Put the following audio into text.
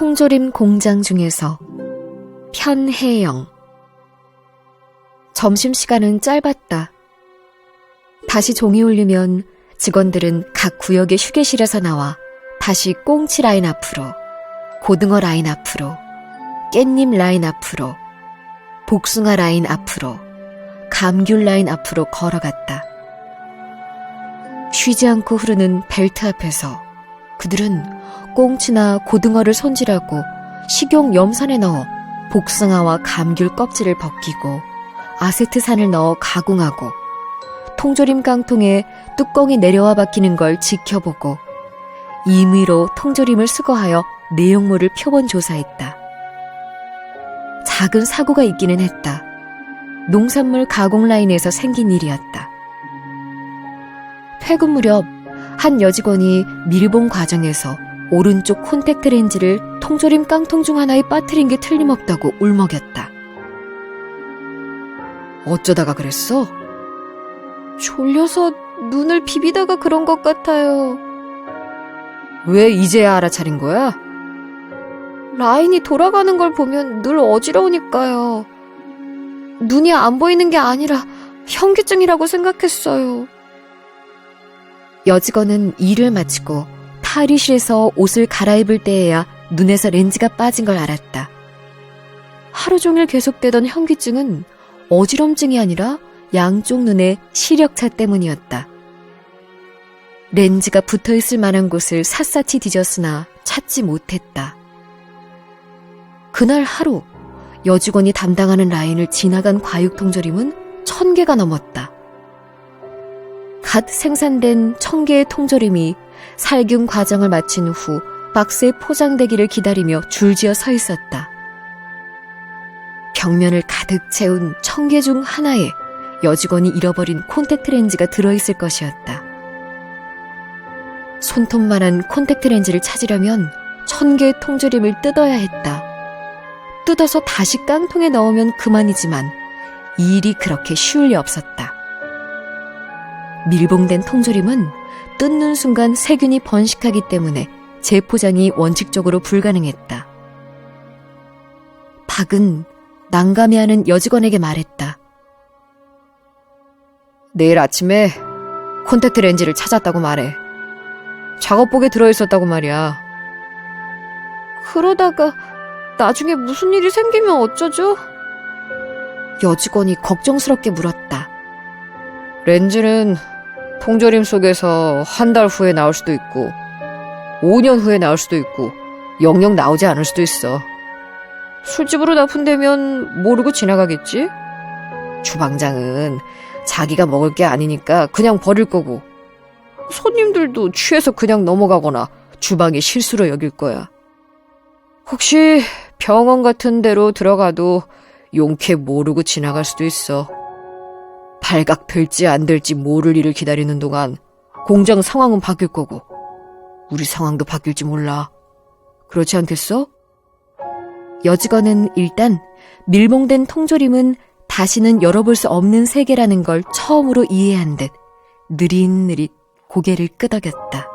통조림 공장 중에서 편혜영 점심시간은 짧았다. 다시 종이 울리면 직원들은 각 구역의 휴게실에서 나와 다시 꽁치 라인 앞으로, 고등어 라인 앞으로, 깻잎 라인 앞으로, 복숭아 라인 앞으로, 감귤 라인 앞으로 걸어갔다. 쉬지 않고 흐르는 벨트 앞에서 그들은 꽁치나 고등어를 손질하고 식용 염산에 넣어 복숭아와 감귤 껍질을 벗기고 아세트산을 넣어 가공하고 통조림 깡통에 뚜껑이 내려와 박히는 걸 지켜보고 임의로 통조림을 수거하여 내용물을 표본 조사했다. 작은 사고가 있기는 했다. 농산물 가공 라인에서 생긴 일이었다. 퇴근 무렵 한 여직원이 밀봉 과정에서 오른쪽 콘택트 렌즈를 통조림 깡통 중 하나에 빠뜨린 게 틀림없다고 울먹였다. 어쩌다가 그랬어? 졸려서 눈을 비비다가 그런 것 같아요. 왜 이제야 알아차린 거야? 라인이 돌아가는 걸 보면 늘 어지러우니까요. 눈이 안 보이는 게 아니라 현기증이라고 생각했어요. 여직원은 일을 마치고 탈의실에서 옷을 갈아입을 때에야 눈에서 렌즈가 빠진 걸 알았다. 하루 종일 계속되던 현기증은 어지럼증이 아니라 양쪽 눈의 시력차 때문이었다. 렌즈가 붙어 있을 만한 곳을 샅샅이 뒤졌으나 찾지 못했다. 그날 하루 여직원이 담당하는 라인을 지나간 과육통조림은 천 개가 넘었다. 갓 생산된 천 개의 통조림이 살균 과정을 마친 후 박스에 포장되기를 기다리며 줄지어 서 있었다. 벽면을 가득 채운 천개중 하나에 여직원이 잃어버린 콘택트 렌즈가 들어있을 것이었다. 손톱만한 콘택트 렌즈를 찾으려면 천 개의 통조림을 뜯어야 했다. 뜯어서 다시 깡통에 넣으면 그만이지만 이 일이 그렇게 쉬울 리 없었다. 밀봉된 통조림은 뜯는 순간 세균이 번식하기 때문에 재포장이 원칙적으로 불가능했다. 박은 난감해하는 여직원에게 말했다. 내일 아침에 콘택트 렌즈를 찾았다고 말해. 작업복에 들어있었다고 말이야. 그러다가 나중에 무슨 일이 생기면 어쩌죠? 여직원이 걱정스럽게 물었다. 렌즈는 통조림 속에서 한 달 후에 나올 수도 있고, 5년 후에 나올 수도 있고, 영영 나오지 않을 수도 있어. 술집으로 납품되면 모르고 지나가겠지? 주방장은 자기가 먹을 게 아니니까 그냥 버릴 거고, 손님들도 취해서 그냥 넘어가거나 주방이 실수로 여길 거야. 혹시 병원 같은 데로 들어가도 용케 모르고 지나갈 수도 있어. 발각 될지 안 될지 모를 일을 기다리는 동안 공장 상황은 바뀔 거고, 우리 상황도 바뀔지 몰라. 그렇지 않겠어? 여직원은 일단 밀봉된 통조림은 다시는 열어볼 수 없는 세계라는 걸 처음으로 이해한 듯 느릿느릿 고개를 끄덕였다.